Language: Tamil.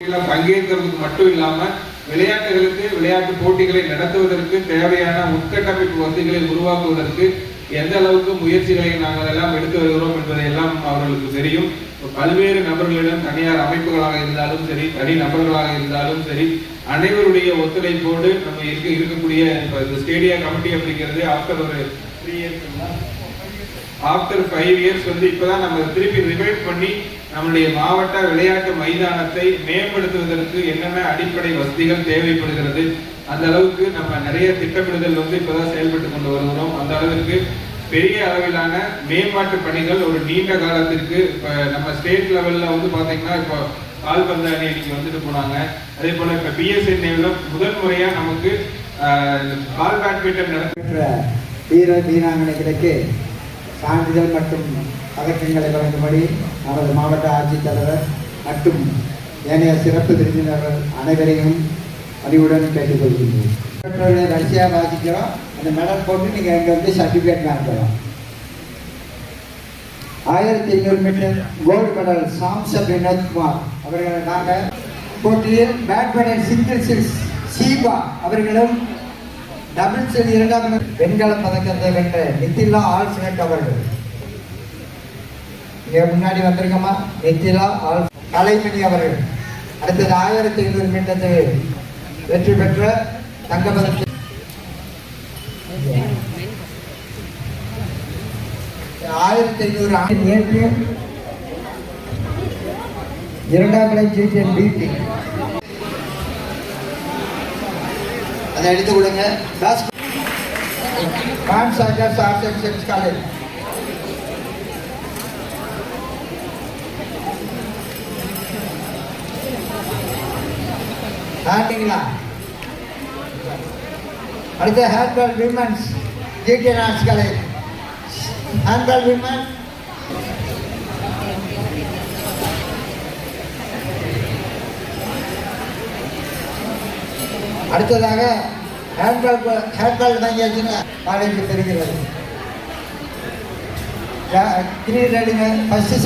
பங்கேற்கிறதுக்கு மட்டும் இல்லாம விளையாட்டுகளுக்கு விளையாட்டு போட்டிகளை நடத்துவதற்கு தேவையான உட்கட்டமைப்பு வசதிகளை உருவாக்குவதற்கு எந்த அளவுக்கு முயற்சிகளை நாங்கள் எல்லாம் எடுத்து வருகிறோம் என்பதை எல்லாம் அவர்களுக்கு தெரியும். பல்வேறு நபர்களிடம் தனியார் அமைப்புகளாக இருந்தாலும் சரி தனி நபர்களாக இருந்தாலும் சரி அனைவருடைய ஒத்துழைப்போடு நம்ம இருக்க இருக்கக்கூடிய இப்ப ஸ்டேடியா கமிட்டி அப்படிங்கிறது ஆஃப்டர் ஒரு ஆஃப்டர் ஃபைவ் இயர்ஸ் வந்து இப்பதான் நம்ம திருப்பி ரிவைவ் பண்ணி நம்மளுடைய மாவட்ட விளையாட்டு மைதானத்தை மேம்படுத்துவதற்கு என்னென்ன அடிப்படை வசதிகள் தேவைப்படுகிறது அந்த அளவுக்கு நம்ம நிறைய திட்டமிடுதல் வந்து இப்பதான் செயல்பட்டு கொண்டு வருகிறோம். அந்த அளவிற்கு பெரிய அளவிலான மேம்பாட்டு பணிகள் ஒரு நீண்ட காலத்திற்கு இப்ப நம்ம ஸ்டேட் லெவல்ல வந்து பாத்தீங்கன்னா இப்போ கால்பந்து அணி அன்னைக்கு வந்துட்டு போனாங்க. அதே போல இப்போ பிஎஸ்என்ஏவில் முதல் முறையாக நமக்கு ஆஹ், கால் பேட்மிண்டன் நடத்த பெற்ற வீர வீராங்கனைகளுக்கு சான்றிதழ் மற்றும் பதக்கங்களை வழங்கும்படி நமது மாவட்ட ஆட்சித்தலைவர் மற்றும் ஏனைய சிறப்பு விருந்தினர்கள் அனைவரையும் அறிவுடன் கேட்டுக்கொள்கின்றேன். பெற்றோர்களை வரிசையாக வாசிக்கிறோம். அந்த மெடல் போட்டு நீங்கள் இங்கே வந்து சர்டிஃபிகேட் வாங்கிக்கலாம் ஆயிரத்தி ஐநூறு மீட்டர் கோல்டு மெடல் சாம்ச வினோத்குமார் அவர்களை நாங்கள் போட்டியில் பேட்மிண்டன் சிங்கிள்ஸில் சீபா அவர்களும் டபுள்ஸில் இரண்டாம் வெண்கல பதக்கத்தை வென்ற நித்திலா ஆல் சினட் அவர்கள். இங்கே முன்னாடி வந்திருக்கோமா? நித்திலா ஆல் கலைமணி அவர்கள். அடுத்தது ஆயிரத்தி ஐநூறு மீட்டர் வெற்றி பெற்ற தங்கப்பதக்கம். ஆயிரத்தி ஐநூறு ஏற்று இரண்டாம் நிலை ஜிடிஎன் பிடி அதை எடுத்து கொடுங்க. பாஸ் பான் Sagar arts and science college ஆண்டிங்களா அடுத்து handball women's GTN arts college handball women அடுத்ததாக ஹேண்ட்பேக் ஹேண்ட்பேக் வாங்கியாச்சுன்னு நாளைக்கு தெரிகிறது. கிரிக்கெட் அடிங்க. ஃபஸ்ட்டு